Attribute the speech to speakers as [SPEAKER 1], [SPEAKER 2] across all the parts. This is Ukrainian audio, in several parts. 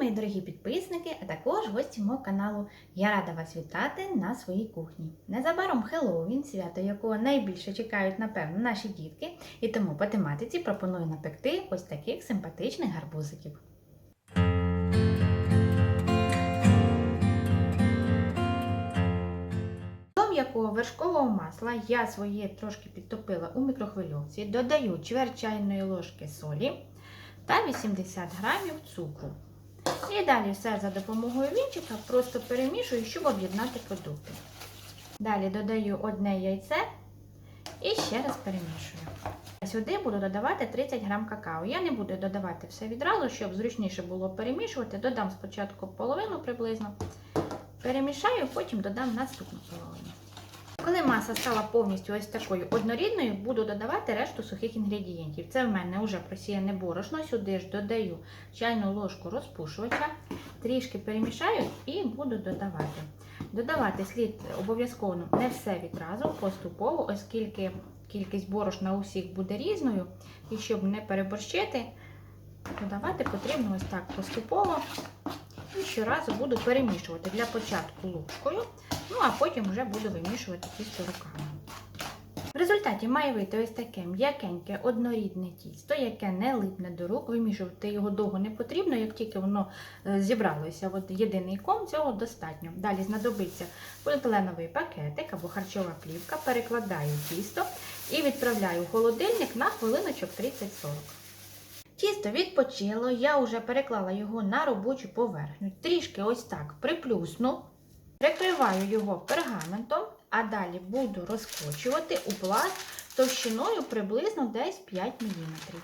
[SPEAKER 1] мої дорогі підписники, а також гості мого каналу. Я рада вас вітати на своїй кухні. Незабаром Хеллоуін, свято якого найбільше чекають, напевно, наші дітки, і тому по тематиці пропоную напекти ось таких симпатичних гарбузиків. М'якого вершкового масла я своє трошки підтопила у мікрохвильовці, додаю чверть чайної ложки солі та 80 грамів цукру. І далі все за допомогою вінчика просто перемішую, щоб об'єднати продукти. Далі додаю одне яйце і ще раз перемішую. Сюди буду додавати 30 грам какао. Я не буду додавати все відразу, щоб зручніше було перемішувати. Додам спочатку половину приблизно. Перемішаю, потім додам наступну половину. Коли маса стала повністю ось такою однорідною, буду додавати решту сухих інгредієнтів. Це в мене вже просіяне борошно. Сюди ж додаю чайну ложку розпушувача, трішки перемішаю і буду додавати. Додавати слід обов'язково не все відразу, поступово, оскільки кількість борошна у всіх буде різною. І щоб не переборщити, додавати потрібно ось так поступово. І щоразу буду перемішувати для початку ложкою, ну а потім вже буду вимішувати тісто руками. В результаті має вийти ось таке м'якеньке, однорідне тісто, яке не липне до рук. Вимішувати його довго не потрібно, як тільки воно е, зібралося, от єдиний ком, цього достатньо. Далі знадобиться поліетиленовий пакетик або харчова плівка, перекладаю тісто і відправляю в холодильник на хвилиночок 30-40. Тісто відпочило, я вже переклала його на робочу поверхню. Трішки ось так приплюсну, прикриваю його пергаментом, а далі буду розкочувати у пласт товщиною приблизно десь 5 мм.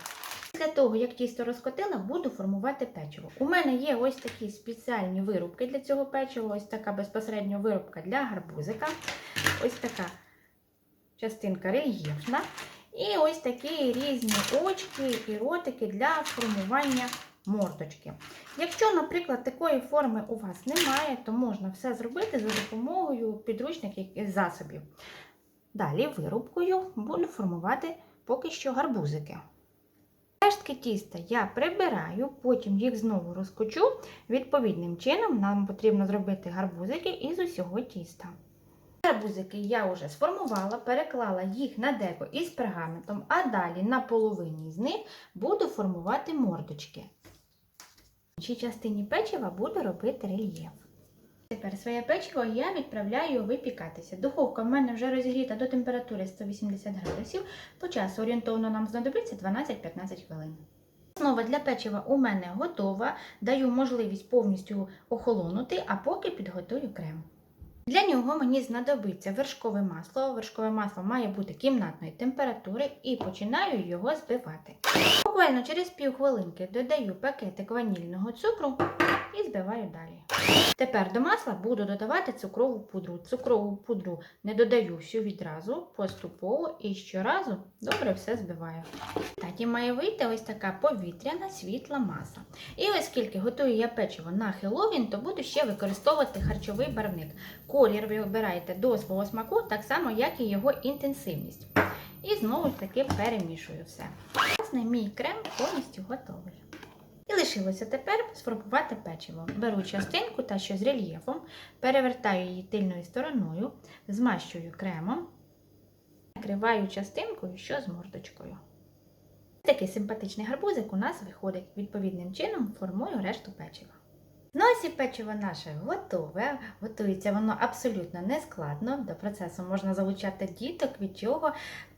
[SPEAKER 1] Після того, як тісто розкотила, буду формувати печиво. У мене є ось такі спеціальні вирубки для цього печива, ось така безпосередньо вирубка для гарбузика, ось така частинка рельєфна. І ось такі різні очки і ротики для формування мордочки. Якщо, наприклад, такої форми у вас немає, то можна все зробити за допомогою підручних засобів. Далі вирубкою буду формувати поки що гарбузики. Рештки тіста я прибираю, потім їх знову розкочу. Відповідним чином нам потрібно зробити гарбузики із усього тіста. Гарбузики я вже сформувала, переклала їх на деко із пергаментом, а далі на половині з них буду формувати мордочки. Іншій частині печива буду робити рельєф. Тепер своє печиво я відправляю випікатися. Духовка в мене вже розігріта до температури 180 градусів. По часу орієнтовно нам знадобиться 12-15 хвилин. Основа для печива у мене готова. Даю можливість повністю охолонути, а поки підготую крем. Для нього мені знадобиться вершкове масло. Вершкове масло має бути кімнатної температури і починаю його збивати. Буквально через півхвилинки додаю пакетик ванільного цукру і збиваю далі. Тепер до масла буду додавати цукрову пудру. Цукрову пудру не додаю всю відразу, поступово і щоразу добре все збиваю. Такі має вийти ось така повітряна світла маса. І оскільки готую я печиво на Хеллоуін, то буду ще використовувати харчовий барвник. Колір ви обираєте до свого смаку, так само, як і його інтенсивність. І знову ж таки перемішую все. Власне, мій крем повністю готовий. І лишилося тепер сформувати печиво. Беру частинку та що з рельєфом, перевертаю її тильною стороною, змащую кремом, накриваю частинкою, що з мордочкою. Такий симпатичний гарбузик у нас виходить. Відповідним чином формую решту печива. Ну ось і печиво наше готове. Готується воно абсолютно нескладно. До процесу можна залучати діток, від чого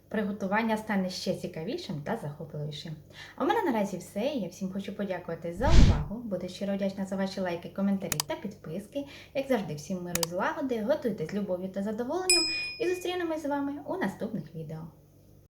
[SPEAKER 1] приготування стане ще цікавішим та захопливішим. А у мене наразі все. Я всім хочу подякувати за увагу. Буду щиро вдячна за ваші лайки, коментарі та підписки. Як завжди, всім миру і злагоди, готуйте з любов'ю та задоволенням і зустрінемось з вами у наступних відео.